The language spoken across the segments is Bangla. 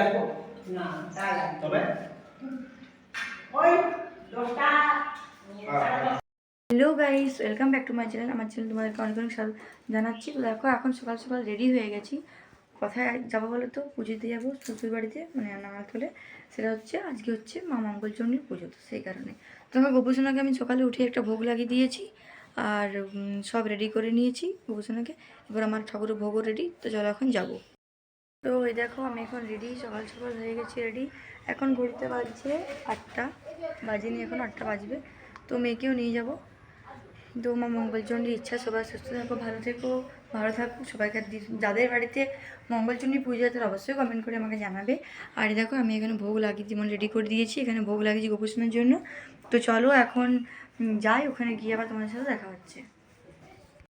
আসব? না তাই তবে ওই দশটা hello guys welcome back to my channel আমার চ্যানেল তোমাদেরকে অনেক অনেক স্বাগত জানাচ্ছি। তো দেখো এখন সকাল সকাল রেডি হয়ে গেছি। কোথায় যাব বলো তো? পুজো দিতে যাব শ্বশুর বাড়িতে মানে নামাতলে সেটা হচ্ছে আজকে হচ্ছে মা মঙ্গলচণ্ডীর পুজো তো সেই কারণে। তো আমার গোপুসোনাকে আমি সকালে উঠে একটা ভোগ লাগিয়ে দিয়েছি। আর সব রেডি করে নিয়েছি গোপুসোনাকে। এবার আমার ঠাকুরের ভোগও রেডি তো চলো এখন যাব। তো এই দেখো, আমি এখন রেডি সকাল সকাল হয়ে গেছি রেডি এখন ঘুরতে বাজছে আটটা, বাজেনি এখন আটটা বাজবে। তো মেয়েকেও নিয়ে যাব। তো মা মঙ্গলচণ্ডীর ইচ্ছা, সবাই সুস্থ থাকো, ভালো থেকো, ভালো থাকো, সবাইকে যাদের বাড়িতে মঙ্গলচণ্ডী পুজো তারা অবশ্যই কমেন্ট করে আমাকে জানাবে। আর দেখো, আমি এখানে ভোগ লাগিয়ে যেমন রেডি করে দিয়েছি, এখানে ভোগ লাগিয়েছি গোপুষ্ণের জন্য। তো চলো এখন যাই, ওখানে গিয়ে আবার তোমাদের সাথে দেখা হচ্ছে।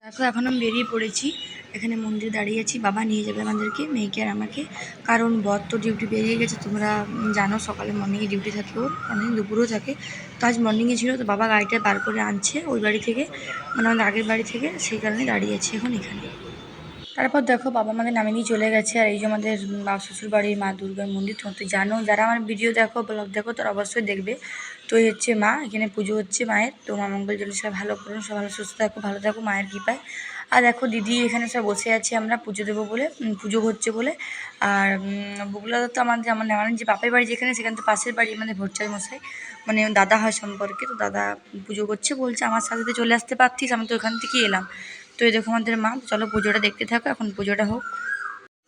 দেখো এখন আমি বেরিয়ে পড়েছি। এখানে মন্দিরে দাঁড়িয়েছি বাবা নিয়ে যাবে আমাদেরকে, মেয়েকে আর আমাকে। কারণ বর তো ডিউটি বেরিয়ে গেছে, তোমরা জানো সকালে মর্নিংয়ে ডিউটি থাকে ওর অনেক দুপুরেও থাকে। তো আজ মর্নিংয়ে ছিল, তো বাবা গাড়িটা বার করে আনছে ওই বাড়ি থেকে মানে আমাদের আগের বাড়ি থেকে, সেই কারণে দাঁড়িয়ে আছি এখন এখানে। তারপর দেখো, বাবা আমাদের নামিয়ে নিয়ে চলে গেছে। আর এই যে আমাদের শ্বশুর বাড়ির মা দুর্গার মন্দির, তোমরা তো জানো। যারা আমার ভিডিও দেখো ব্লগ দেখো, তারা অবশ্যই দেখবে। তো এই হচ্ছে মা, এখানে পুজো হচ্ছে মায়ের। তো মা মঙ্গল জন্য সবাই ভালো করুন, সব ভালো, সুস্থ থাকো ভালো থাকো মায়ের কৃপায়। আর দেখো দিদি এখানে সব বসে আছে, আমরা পুজো দেবো বলে পুজো হচ্ছে বলে। আর বুগলা তো আমাদের আমার আমার যে বাপের বাড়ি যেখানে, সেখানে তো পাশের বাড়ি আমাদের ভোরচাই মশাই। মানে দাদা হয় সম্পর্কে, তো দাদা পুজো করছে, বলছে আমার সাথে চলে আসতে পারতিস, আমি তো ওখান থেকে এলাম। তো এই দেখো আমাদের মা চলো পুজোটা দেখতে থাকো, এখন পুজোটা হোক।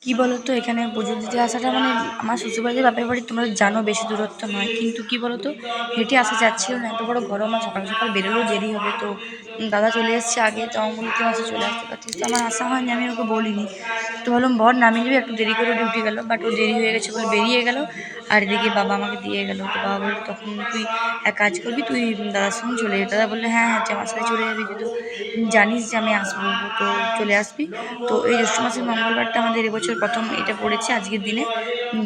কি বলো তো এখানে পুজো দিতে আসাটা মানে আমার শ্বশুরবাড়ি বাপের বাড়ি তোমরা জানো বেশি দূরত্ব নয়, কিন্তু কি বলো তো হেঁটে আসা যাচ্ছিল না, এত বড় গরম আর সকাল সকাল বেরোলেও দেরি হবে তো। দাদা চলে এসছে আগে, তো আমি বলতে মাসে চলে আসতে পারছিস তো আমার আশা হয়নি, আমি ওকে বলিনি। তো বললাম, বর, নামিয়ে যাবে একটু দেরি করে ডিউটি গেলো। বাট ও দেরি হয়ে গেছে বলে বেরিয়ে গেল, আর এদিকে বাবা আমাকে দিয়ে গেলো। তো বাবা বলল, তখন তুই এক কাজ করবি, তুই দাদার সঙ্গে চলে যাবি দাদা বললে হ্যাঁ হ্যাঁ আমার সাথে চলে যাবি যেহেতু জানিস যে আমি আসব, তো চলে আসবি। তো এই জ্যৈষ্ঠ মাসের মঙ্গলবারটা আমাদের এবছর প্রথম এটা পড়েছে আজকের দিনে।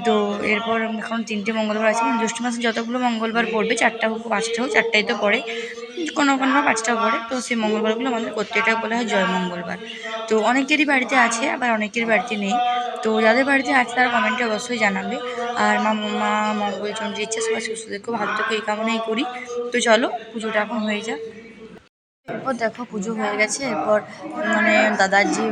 তো এরপর এখন তিনটে মঙ্গলবার আছে। মানে জ্যৈষ্ঠ মাসে যতগুলো মঙ্গলবার পড়বে, চারটা হোক পাঁচটা হোক, চারটাই তো পড়ে। কোনো কোনো পাঁচটাও পড়ে। তো সেই মঙ্গলবারগুলো আমাদের প্রত্যেকটা বলা হয় জয় মঙ্গলবার। তো অনেকেরই বাড়িতে আছে, আবার অনেকের বাড়িতে নেই। তো যাদের বাড়িতে আছে তারা কমেন্টে অবশ্যই জানাবে। আর মা মা মঙ্গলচন্দ্রের ইচ্ছা সবাই সুস্থদেরকেও ভালো থেকে, এই কামনাই করি। তো চলো, পুজোটা এখন হয়ে যাক। এরপর দেখো, পুজো হয়ে গেছে। এরপর মানে দাদার যে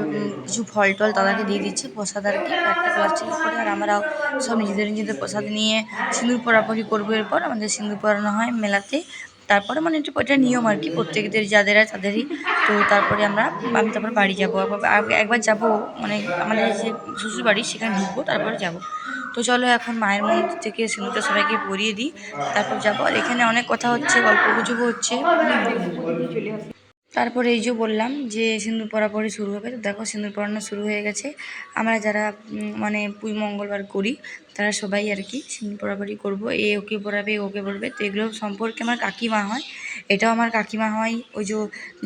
কিছু ফল টল দাদাকে দিয়ে দিচ্ছে, প্রসাদ আর কি একটা প্লাস্টিকের করে, আর আমরাও সব নিজেদের নিজেদের প্রসাদ নিয়ে সিঁদুর পরাপরি করব। এরপর আমাদের সিঁদুর পরানো হয় মেলাতে। তারপরে মানে এটা এটা নিয়ম আর কি, প্রত্যেকদের যাদের আছে তাদেরই। তো তারপরে আমরা, আমি তারপর বাড়ি যাব। একবার যাব মানে আমাদের যে শ্বশুর বাড়ি সেখানে ঢুকবো, তারপরে যাব। তো চলো এখন মায়ের মন্দির থেকে সিঁদুরটা সবাইকে পরিয়ে দিই। তারপর যাব। আর এখানে অনেক কথা হচ্ছে, গল্প গুজব হচ্ছে। তারপরে এই যে বললাম যে সিঁদুর পরাপরি শুরু হবে। তো দেখো সিঁদুর পরানো শুরু হয়ে গেছে। আমরা যারা মানে পুই মঙ্গলবার করি, তারা সবাই আর কি সিঁদুর পরাপরি করব। এ ওকে পরাবে ওকে পরবে তো এগুলো সম্পর্কে আমার কাকিমা হয়। এটাও আমার কাকিমা হয়। ওই যে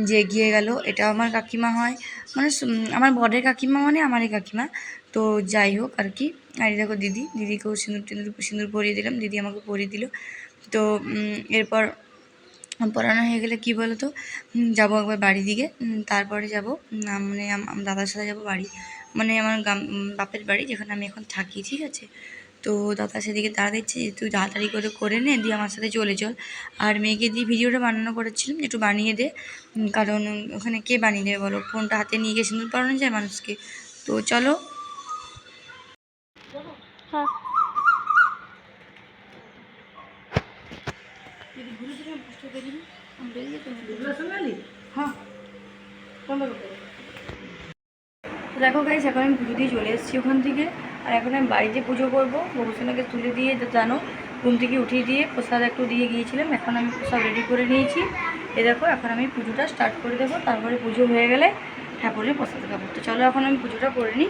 যে এগিয়ে গেল, এটাও আমার কাকিমা হয়। মানে আমার বরের কাকিমা মানে আমারই কাকিমা। তো যাই হোক আর কি। আর দেখো দিদি, দিদিকেও সিঁদুর টিঁদুর সিঁদুর পরিয়ে দিলাম। দিদি আমাকে পরিয়ে দিল। তো এরপর পড়ানো হয়ে গেলে কি বলো তো একবার বাড়ি দিকে। তারপরে যাব মানে দাদার সাথে যাব বাড়ি। মানে আমার বাপের বাড়ি, যেখানে আমি এখন থাকি, ঠিক আছে? তো দাদা সেদিকে দাঁড়া দিচ্ছে যে, তুই তাড়াতাড়ি করে করে নে, দিয়ে আমার সাথে চলে চল। আর মেয়েকে দিয়ে ভিডিওটা বানানো করেছিলাম, একটু বানিয়ে দে। কারণ ওখানে কে বানিয়ে দেবে বলো? ফোনটা হাতে নিয়ে গিয়ে সিঁদুর পড়ানো যায় মানুষকে। তো চলো। হ্যাঁ। তো দেখো গাইস এখন আমি পুজো দিয়ে চলে এসেছি ওখান থেকে। আর এখন আমি বাড়িতে পুজো করব। ভবিষ্যণকে তুলে দিয়ে জানো ঘুম থেকে উঠিয়ে দিয়ে প্রসাদ একটু দিয়ে গিয়েছিলাম। এখন আমি প্রসাদ রেডি করে নিয়েছি। এ দেখো এখন আমি পুজোটা স্টার্ট করে দেবো। তারপরে পুজো হয়ে গেলে ঠাকুরের প্রসাদ খাব। তো চলো এখন আমি পুজোটা করে নিই।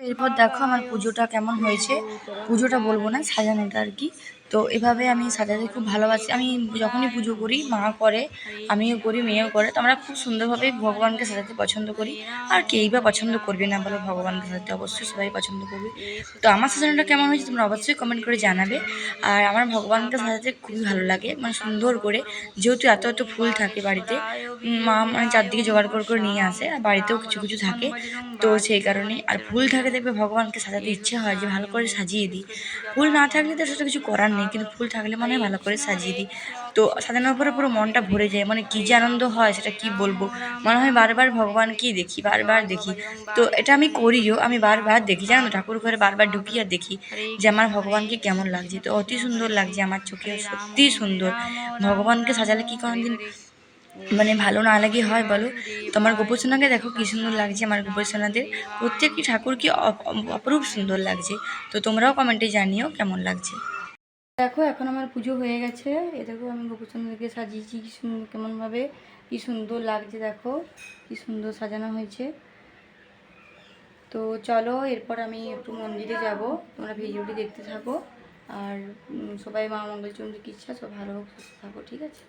এরপর দেখো আমার পুজোটা কেমন হয়েছে। পুজোটা বলব না সাজানোটা আর কি। তো এভাবে আমি সাজাতে খুব ভালোবাসি। আমি যখনই পুজো করি, মা করে, আমিও করি, মেয়েও করে, তো আমরা খুব সুন্দরভাবে ভগবানকে সাজাতে পছন্দ করি। আর কেই বা পছন্দ করবে না বলো ভগবানকে সাজাতে অবশ্যই সবাই পছন্দ করবে। তো আমার সাজানোটা কেমন হয়েছে তোমরা অবশ্যই কমেন্ট করে জানাবে। আর আমার ভগবানকে সাজাতে খুবই ভালো লাগে মানে সুন্দর করে। যেহেতু এত এত ফুল থাকে বাড়িতে মা মানে চারদিকে জোগাড় করে করে নিয়ে আসে, আর বাড়িতেও কিছু কিছু থাকে। তো সেই কারণে, আর ফুল থাকে দেখবে ভগবানকে সাজাতে ইচ্ছে হয় যে ভালো করে সাজিয়ে দিই। ফুল না থাকলে তো সেটা কিছু করার নেই কিন্তু ফুল থাকলে মানে ভালো করে সাজিয়ে দিই। তো সাজানোর পরে পুরো মনটা ভরে যায় মানে কী যে আনন্দ হয় সেটা কি বলব? মনে হয় বারবার ভগবানকেই দেখি, বারবার দেখি। তো এটা আমি করিও আমি বারবার দেখি, জানো ঠাকুর ঘরে বারবার ঢুকি আর দেখি যে আমার ভগবানকে কেমন লাগছে। তো অতি সুন্দর লাগছে আমার চোখে সত্যি সুন্দর। ভগবানকে সাজালে কি কোনোদিন মানে ভালো না লাগে হয় বলো? তো আমার গোপসোনাকে দেখো কী সুন্দর লাগছে আমার গোপসোনাদের প্রত্যেকটি ঠাকুরকে অপ- অপরূপ সুন্দর লাগছে। তো তোমরাও কমেন্টে জানিও কেমন লাগছে। দেখো, এখন আমার পুজো হয়ে গেছে। এ দেখো, আমি গোপুচন্দ্রকে সাজিয়েছি, কি সুন্দর কেমনভাবে, কি সুন্দর লাগছে দেখো, কি সুন্দর সাজানো হয়েছে। তো চলো, এরপর আমি একটু মন্দিরে যাব, তোমরা ভিডিওটি দেখতে থাকো, আর সবাই মা মঙ্গলচন্দ্রের ইচ্ছা সব ভালো হোক, সুস্থ থাকো, ঠিক আছে?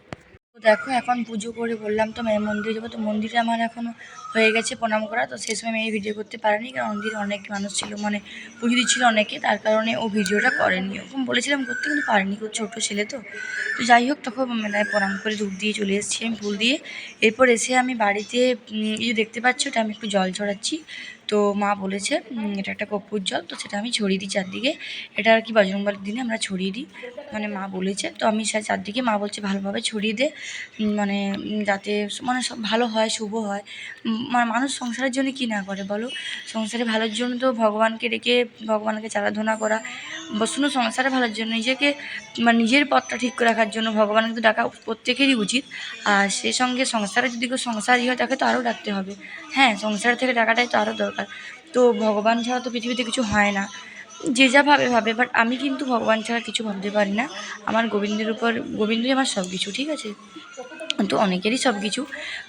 দেখো, এখন পুজো করে বললাম তো মেয়ের মন্দিরে যাব। তো মন্দিরে আমার এখনও হয়ে গেছে প্রণাম করা। তো সেই সময় মেয়ে ভিডিও করতে পারেনি, কারণ মন্দিরে অনেক মানুষ ছিল মানে পুজো দিচ্ছিল অনেকে, তার কারণে ও ভিডিওটা করেনি। ওরকম বলেছিলাম করতে, কিন্তু পারেনি, খুব ছোটো ছেলে তো। তো যাই হোক, তখন মেলায় প্রণাম করে ধূপ দিয়ে চলে এসেছি আমি, ফুল দিয়ে। এরপর এসে আমি বাড়িতে এই দেখতে পাচ্ছি ওটা আমি একটু জল ছড়াচ্ছি। তো মা বলেছে এটা একটা কপুর জল, তো সেটা আমি ছড়িয়ে দিই চারদিকে। এটা আর কি বজরংবলির দিনে আমরা ছড়িয়ে দিই। মানে মা বলেছে, তো আমি সে, চারদিকে, মা বলছে, ভালোভাবে ছড়িয়ে দে মানে যাতে মানে সব ভালো হয়, শুভ হয়। মানে মানুষ সংসারের জন্য কি না করে বলো? সংসারে ভালোর জন্য তো ভগবানকে ডেকে, ভগবানকে চারাধনা করা। শুধু সংসারে ভালোর জন্য নিজেকে মানে নিজের পথটা ঠিক করে রাখার জন্য ভগবানকে তো ডাকা প্রত্যেকেরই উচিত। আর সেই সঙ্গে সংসারে যদি কেউ সংসারই হয়, তাকে তো আরও ডাকতে হবে। হ্যাঁ সংসার থেকে ডাকাটাই তো আরও দরকার। তো ভগবান ছাড়া তো পৃথিবীতে কিছু হয় না। যে যা ভাবে ভাবে। বাট আমি কিন্তু ভগবান ছাড়া কিছু ভাবতে পারি না। আমার গোবিন্দের উপর গোবিন্দই আমার সব কিছু ঠিক আছে? তো অনেকেরই সব কিছু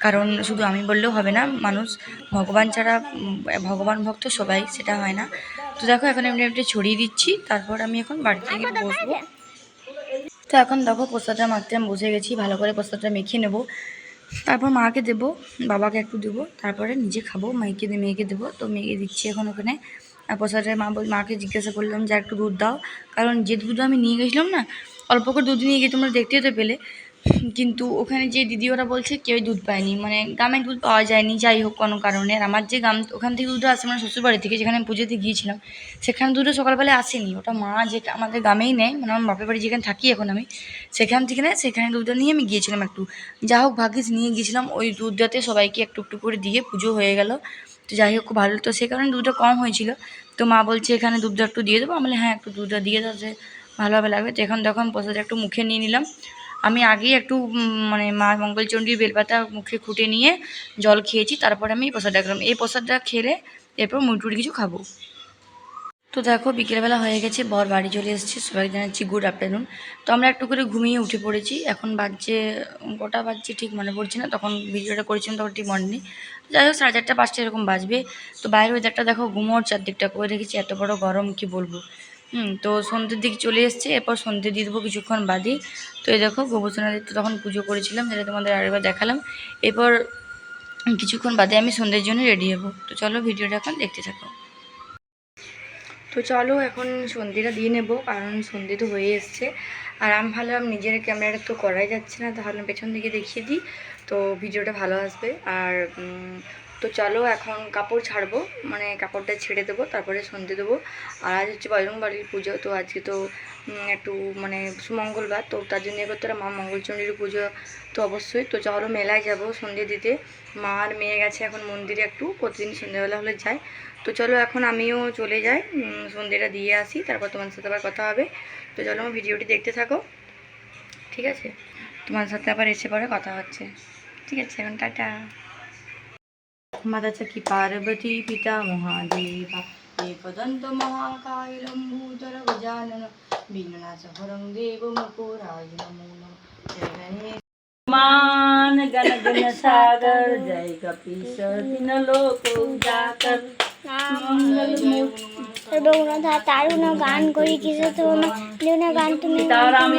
কারণ শুধু আমি বললেও হবে না মানুষ ভগবান ছাড়া ভগবান ভক্ত সবাই সেটা হয় না। তো দেখো এখন এমনি এমনি ছড়িয়ে দিচ্ছি। তারপর আমি এখন বাড়িতে গিয়ে বসবো। তো এখন দেখো প্রসাদটা মাখতে আমি বসে গেছি। ভালো করে প্রসাদটা মেখে নেব। তারপর মাকে দেব, বাবাকে একটু দেবো, তারপরে নিজে খাব মেয়েকে মেয়েকে দেবো। তো মেয়েকে দিচ্ছি এখন ওখানে। প্রসাদে মা বল- মাকে জিজ্ঞাসা করলাম যে একটু দুধ দাও। কারণ যে দুধ আমি নিয়ে গেছিলাম না, অল্প করে দুধ নিয়ে গিয়ে তোমরা দেখতেই তো পেলে। কিন্তু ওখানে যে দিদি ওরা বলছে কেউই দুধ পায়নি। মানে গ্রামে দুধ পাওয়া যায়নি, যাই হোক কোনো কারণে। আর আমার যে গ্রাম, ওখান থেকে দুধটা আসে মানে শ্বশুরবাড়ি থেকে যেখানে পুজোতে গিয়েছিলাম, সেখানে দুধটা সকালবেলা আসেনি। ওটা মা যে আমাদের গ্রামেই নেয় মানে আমার বাপের বাড়ি যেখানে থাকি এখন আমি, সেখান থেকে নেয়, সেখানে দুধটা নিয়ে আমি গিয়েছিলাম একটু। যা হোক ভাগ্যিস নিয়ে গিয়েছিলাম, ওই দুধটাতে সবাইকে একটু একটু করে দিয়ে পুজো হয়ে গেল। তো যাই হোক, খুব ভালো। তো সেই কারণে দুধটা কম হয়েছিল। তো মা বলছে, এখানে দুধটা একটু দিয়ে দেবো। আমি হ্যাঁ একটু দুধটা দিয়ে দাও ভালোভাবে লাগবে। তো এখন তখন প্রসাদটা একটু মুখে নিয়ে নিলাম। আমি আগেই একটু মানে মা মঙ্গলচণ্ডীর বেলপাতা মুখে খুঁটে নিয়ে জল খেয়েছি, তারপর আমি এই প্রসাদটা খেলাম। এই প্রসাদটা খেলে এরপর মুটুরি কিছু খাব। তো দেখো, বিকেলবেলা হয়ে গেছে, বর বাড়ি চলে এসেছে সবাই জানাচ্ছি গুড আফটারনুন তো আমরা একটু করে ঘুমিয়ে উঠে পড়েছি, এখন বাজছে, কটা বাজছে ঠিক মনে পড়ছে না, তখন ভিডিওটা করেছিলাম, তখন ঠিক মনে নেই। যাই হোক, সাড়ে চারটা পাঁচটা এরকম বাজবে। তো বাইরের ওয়েদারটা দেখো, ঘুমোর চারদিকটা করে রেখেছি, এত বড় গরম, কি বলব? হুম, তো সন্ধ্যের দিকে চলে এসছে, এরপর সন্ধ্যে দিয়ে দেবো কিছুক্ষণ বাদে তো এই দেখো গোবর্ধনাদের তো তখন পুজো করেছিলাম, যেটা তোমাদের আরেকবার দেখালাম। এরপর কিছুক্ষণ বাদে আমি সন্ধ্যের জন্য রেডি হব। তো চলো ভিডিওটা এখন দেখতে থাকো। তো চলো এখন সন্ধেটা দিয়ে নেব, কারণ সন্ধে তো হয়ে এসছে। আর আমি ভাবলাম নিজের ক্যামেরাটা তো করাই যাচ্ছে না, তাহলে পেছন দিকে দেখিয়ে দিই। তো ভিডিওটা ভালো আসবে। আর তো চলো এখন কাপড় ছাড়বো মানে কাপড়টা ছেড়ে দেবো, তারপরে সন্ধে দেবো। আর আজ হচ্ছে বজরংবাড়ির পুজো, তো আজকে তো একটু মানে সুমঙ্গলবার তো তার জন্য এবার তোরা মা মঙ্গলচণ্ডীর পুজো তো অবশ্যই। তো চলো মেলায় যাব সন্ধে দিতে। মা আর মেয়ে গেছে এখন মন্দিরে একটু, প্রতিদিন সন্ধ্যেবেলা হলে যায়। তো চলো এখন আমিও চলে যাই সন্ধেটা দিয়ে আসি, তারপর তোমার সাথে আবার কথা হবে। তো চলো আমার ভিডিওটি দেখতে থাকো। ঠিক আছে? তোমার সাথে আবার এসে পরে কথা হচ্ছে। ঠিক আছে, এখন টাটা। মাতা চাকি পার্বতী পিতা মহাদেবা একদন্ত মহাকায় লম্বুতর গজানন বিননাথ হরং দেব মুকুরায় নমো নমঃ জয় গণেশ मान गण गण सागर जय कपीश तीन लोक उजाकर मंगल मूर्ति রঘুনাথ তারুণ গান করি কিছু তোমার লিওন গান তুমি सीता राम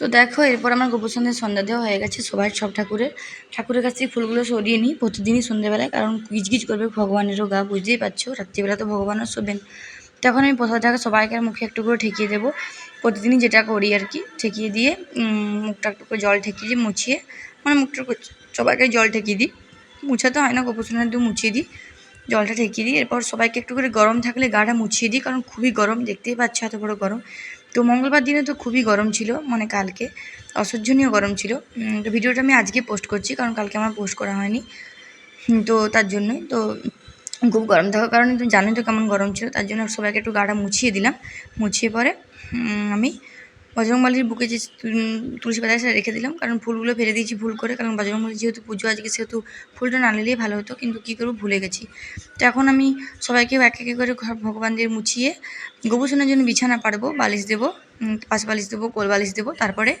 তো দেখো এরপর আমার গোপর সন্ধ্যে সন্ধ্যা দেওয়া হয়ে গেছে সবাই সব ঠাকুরের। ঠাকুরের কাছ থেকে ফুলগুলো সরিয়ে নিই প্রতিদিনই সন্ধ্যেবেলায় কারণ গিজগিজ করবে ভগবানেরও গা বুঝতেই পারছ রাত্রিবেলা তো ভগবানও শোবেন। তখন আমি প্রসাদটাকে সবাইকে মুখে একটু করে ঠেকিয়ে দেবো। প্রতিদিনই যেটা করি আর কি, ঠেকিয়ে দিয়ে মুখটা একটু করে জল ঠেকিয়ে মুছিয়ে মানে মুখটা সবাইকে জল ঠেকিয়ে দিই। মুছাতে হয় না গোপসন্ধ্যা দিয়ে মুছিয়ে দিই, জলটা ঠেকিয়ে দিই। এরপর সবাইকে একটু করে গরম থাকলে গাটা মুছিয়ে দিই, কারণ খুবই গরম, দেখতেই পাচ্ছ এত বড় গরম। তো মঙ্গলবার দিনে তো খুবই গরম ছিল মানে কালকে অসহ্যনীয় গরম ছিল। তো ভিডিওটা আমি আজকে পোস্ট করছি, কারণ কালকে আমার পোস্ট করা হয়নি। তো তার জন্যই, তো খুব গরম থাকার কারণে তুমি জানোই তো কেমন গরম ছিল, তার জন্য সবাইকে একটু গাটা মুছিয়ে দিলাম। মুছিয়ে পরে আমি বজরংবলির বুকে যে তুলসী পাতা সেটা রেখে দিলাম। কারণ ফুলগুলো ফেলে দিয়েছি ভুল করে, কারণ বজরংবলির যেহেতু পুজো, আজকে সেহেতু ফুলটা না নিলেই ভালো হতো, কিন্তু কী করব, ভুলে গেছি। তো এখন আমি সবাইকে এক এক করে ঘর, ভগবানদের মুছিয়ে গোবুসনের জন্য বিছানা পারব বালিশ দেবো পাশ বালিশ দেবো, কোল বালিশ দেবো, তারপরে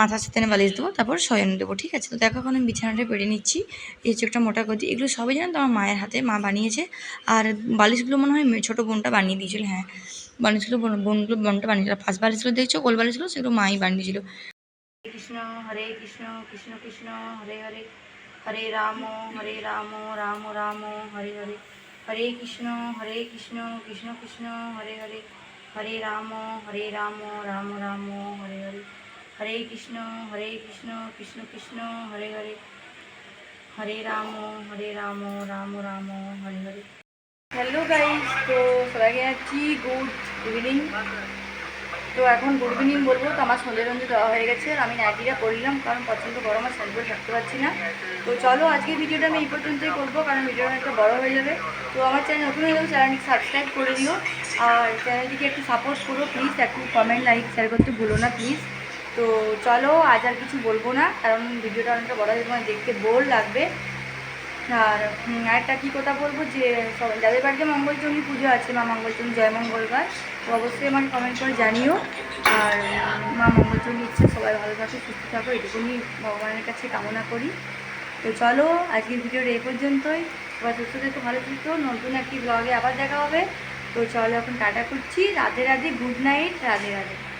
মাথার সাথে বালিশ দেবো, তারপর শয়ন দেবো, ঠিক আছে? তো দেখো এখন আমি বিছানাটা পেরে নিচ্ছি, এই চোখটা মোটা গদি। এগুলো সবই জানো তো আমার মায়ের হাতে মা বানিয়েছে, আর বালিশগুলো মনে হয় ছোটো বোনটা বানিয়ে দিয়েছিল হ্যাঁ। বানিয়েছিল, বোন বোনগুলো বোনটা বানিয়েছিল। ফার্স্ট বালিশগুলো দেখছ কোল বালিশগুলো সেগুলো মাই বানিয়েছিল। কৃষ্ণ, হরে কৃষ্ণ কৃষ্ণ কৃষ্ণ, হরে হরে হরে রাম হরে রাম রাম রাম, হরে হরে হরে কৃষ্ণ হরে কৃষ্ণ কৃষ্ণ কৃষ্ণ, হরে হরে হরে রাম হরে রাম রাম রাম, হরে হরে হরে কৃষ্ণ হরে কৃষ্ণ কৃষ্ণ কৃষ্ণ, হরে হরে হরে রাম হরে রাম রাম রাম, হরে হরে। হ্যালো গাইস তো সবাইকে যাচ্ছি গুড ইভিনিং তো এখন গুড ইভিনিং বলব, তো আমার সন্ধ্যে রঞ্জে দেওয়া হয়ে গেছে আমি নাইটিটা করলাম কারণ প্রচণ্ড গরম আর স্যান্ডেল থাকতে পারছি না। তো চলো আজকে ভিডিওটা আমি এই পর্যন্তই করব, কারণ ভিডিওটা অনেকটা বড় হয়ে যাবে। তো আমার চ্যানেল নতুন হয়ে যাবে চ্যানেলটিকে সাবস্ক্রাইব করে দিও, আর চ্যানেলটিকে একটু সাপোর্ট করো প্লিজ একটু কমেন্ট লাইক শেয়ার করতে ভুলো না প্লিজ তো চলো আজ আর কিছু বলব না, কারণ ভিডিওটা অনেকটা বড় হয়ে যাবে দেখতে বোর লাগবে। আর আরেকটা কী কথা বলব যে, সবাই, যাদের বাড়িতে মঙ্গলচণ্ডী পুজো আছে, মা মঙ্গলচণ্ডী জয় মঙ্গলবার, তো অবশ্যই আমাকে কমেন্ট করে জানিও। আর মা মঙ্গলচণ্ডী ইচ্ছে, সবাই ভালো থাকো, সুস্থ থাকো, এটুকুনি ভগবানের কাছে কামনা করি। তো চলো, আজকের ভিডিওটা এই পর্যন্তই। সবাই সুস্থ থেকো, ভালো থাকো। নতুন একটি ব্লগে আবার দেখা হবে। তো চলো এখন টাটা করছি। Radhe Radhe good night Radhe Radhe.